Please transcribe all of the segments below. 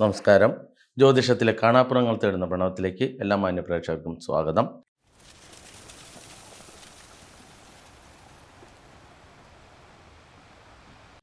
നമസ്കാരം. ജ്യോതിഷത്തിലെ കാണാപ്പുറങ്ങൾ തേടുന്ന പ്രണവത്തിലേക്ക് എല്ലാ മാന്യ പ്രേക്ഷകർക്കും സ്വാഗതം.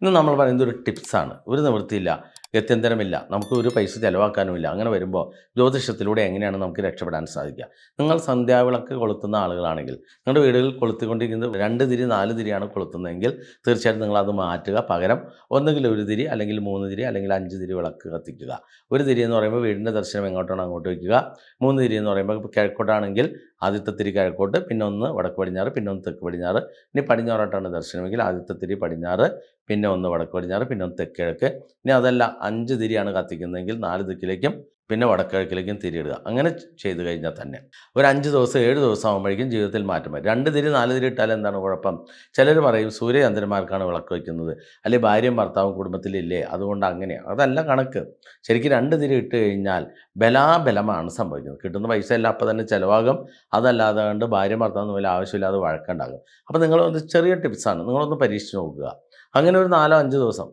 ഇന്ന് നമ്മൾ പറയുന്നത് ഒരു ടിപ്സാണ്. ഒരു നിവൃത്തിയില്ല. ഗത്യന്തരമില്ല. നമുക്ക് ഒരു പൈസ ചിലവാക്കാനുമില്ല. അങ്ങനെ വരുമ്പോൾ ജ്യോതിഷത്തിലൂടെ എങ്ങനെയാണ് നമുക്ക് രക്ഷപ്പെടാൻ സാധിക്കുക? നിങ്ങൾ സന്ധ്യാവിളക്ക് കൊളുത്തുന്ന ആളുകളാണെങ്കിൽ നിങ്ങളുടെ വീടുകളിൽ കൊളുത്തിക്കൊണ്ടിരിക്കുന്നത് രണ്ട് തിരി നാല് തിരിയാണ് കൊളുത്തുന്നതെങ്കിൽ തീർച്ചയായിട്ടും നിങ്ങൾ അത് മാറ്റുക. പകരം ഒന്നുകിൽ ഒരു തിരി അല്ലെങ്കിൽ മൂന്ന് തിരി അല്ലെങ്കിൽ അഞ്ച് തിരി വിളക്ക് കത്തിക്കുക. ഒരു തിരി എന്ന് പറയുമ്പോൾ വീടിന്റെ ദർശനം എങ്ങോട്ടാണ് അങ്ങോട്ട് വയ്ക്കുക. മൂന്ന് തിരി എന്ന് പറയുമ്പോൾ കിഴക്കോട്ടാണെങ്കിൽ ആദ്യത്തെ തിരി കിഴക്കോട്ട് പിന്നെ ഒന്ന് വടക്ക് പടിഞ്ഞാറ് പിന്നെ ഒന്ന് തെക്ക് പടിഞ്ഞാറ്. ഇനി പടിഞ്ഞാറോട്ടാണ് ദർശനമെങ്കിൽ ആദ്യത്തെ തിരി പടിഞ്ഞാറ് പിന്നെ ഒന്ന് വടക്ക് പടിഞ്ഞാറ് പിന്നെ ഒന്ന് തെക്ക് കിഴക്ക്. ഇനി അതല്ല അഞ്ച് തിരിയാണ് കത്തിക്കുന്നതെങ്കിൽ നാല് ദിക്കിലേക്കും പിന്നെ വടക്കിഴക്കിലേക്കും തിരിയിടുക അങ്ങനെ ചെയ്തു കഴിഞ്ഞാൽ തന്നെ. ഒരു അഞ്ച് ദിവസം ഏഴ് ദിവസം ആകുമ്പോഴേക്കും ജീവിതത്തിൽ മാറ്റം വരും. രണ്ട് തിരി നാല് തിരി ഇട്ടാൽ എന്താണ് കുഴപ്പം? ചിലർ പറയും സൂര്യചന്ദ്രന്മാർക്കാണ് വിളക്ക് വയ്ക്കുന്നത്. അല്ലെങ്കിൽ ഭാര്യയും ഭർത്താവും കുടുംബത്തിലില്ലേ അതുകൊണ്ട് അങ്ങനെയാണ് അതല്ല കണക്ക്. ശരിക്കും രണ്ട് തിരി ഇട്ട് കഴിഞ്ഞാൽ ബലാബലമാണ് സംഭവിക്കുന്നത്. കിട്ടുന്ന പൈസ എല്ലാം അപ്പം തന്നെ ചിലവാകും. അതല്ലാതെ കണ്ട് ഭാര്യയും ഭർത്താവും തമ്മിൽ ആവശ്യമില്ലാതെ വഴക്കുണ്ടാകും. അപ്പോൾ നിങ്ങളൊന്ന് ചെറിയ ടിപ്സാണ്. നിങ്ങളൊന്ന് പരീക്ഷിച്ച് നോക്കുക. അങ്ങനെ ഒരു നാലോ അഞ്ച് ദിവസം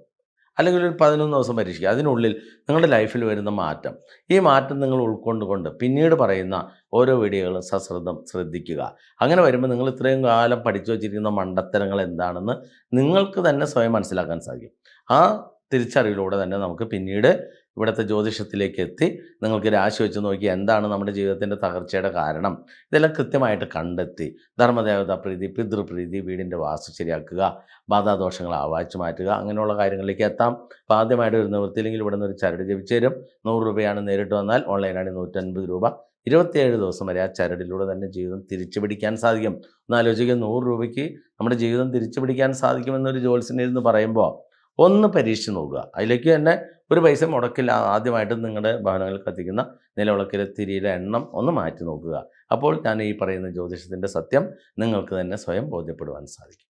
അല്ലെങ്കിൽ ഒരു പതിനൊന്ന് ദിവസം പരീക്ഷിക്കുക. അതിനുള്ളിൽ നിങ്ങളുടെ ലൈഫിൽ വരുന്ന മാറ്റം. ഈ മാറ്റം നിങ്ങൾ ഉൾക്കൊണ്ടുകൊണ്ട് പിന്നീട് പറയുന്ന ഓരോ വീഡിയോകളും സശ്രദ്ധം ശ്രദ്ധിക്കുക. അങ്ങനെ വരുമ്പോൾ നിങ്ങൾ ഇത്രയും കാലം പഠിച്ചു വച്ചിരിക്കുന്ന മണ്ടത്തരങ്ങൾ എന്താണെന്ന് നിങ്ങൾക്ക് തന്നെ സ്വയം മനസ്സിലാക്കാൻ സാധിക്കും. ആ തിരിച്ചറിവിലൂടെ തന്നെ നമുക്ക് പിന്നീട് ഇവിടുത്തെ ജ്യോതിഷത്തിലേക്ക് എത്തി നിങ്ങൾക്ക് രാശി വെച്ച് നോക്കി എന്താണ് നമ്മുടെ ജീവിതത്തിന്റെ തകർച്ചയുടെ കാരണം. ഇതെല്ലാം കൃത്യമായിട്ട് കണ്ടെത്തി. ധർമ്മദേവത പ്രീതി പിതൃപ്രീതി വീടിന്റെ വാസ്തു ശരിയാക്കുക ബാധാദോഷങ്ങൾ ആവാച്ചു മാറ്റുക അങ്ങനെയുള്ള കാര്യങ്ങളിലേക്ക് എത്താം. അപ്പോൾ ആദ്യമായിട്ട് ഒരു നിവൃത്തിയില്ലെങ്കിൽ ഇവിടെ നിന്ന് ഒരു ചരട് ജപിച്ചു തരും. നൂറ് രൂപയാണ് നേരിട്ട് വന്നാൽ ഓൺലൈനാണ് നൂറ്റൻപത് രൂപ. ഇരുപത്തിയേഴ് ദിവസം വരെ ആ ചരടിലൂടെ തന്നെ ജീവിതം തിരിച്ചു പിടിക്കാൻ സാധിക്കും. ഒന്ന് ആലോചിക്കുക നൂറ് രൂപയ്ക്ക് നമ്മുടെ ജീവിതം തിരിച്ചു പിടിക്കാൻ സാധിക്കുമെന്നൊരു ജോത്സ്യനിരുന്ന് പറയുമ്പോൾ ഒന്ന് പരീക്ഷിച്ച് നോക്കുക. അതിലേക്ക് തന്നെ ഒരു പൈസ മുടക്കില്ല. ആദ്യമായിട്ട് നിങ്ങളുടെ ഭവനങ്ങളിൽ കത്തിക്കുന്ന നിലവിളക്കിലെ തിരിയിലെ എണ്ണം ഒന്ന് മാറ്റി നോക്കുക. അപ്പോൾ ഞാൻ ഈ പറയുന്ന ജ്യോതിഷത്തിന്റെ സത്യം നിങ്ങൾക്ക് തന്നെ സ്വയം ബോധ്യപ്പെടുവാൻ സാധിക്കും.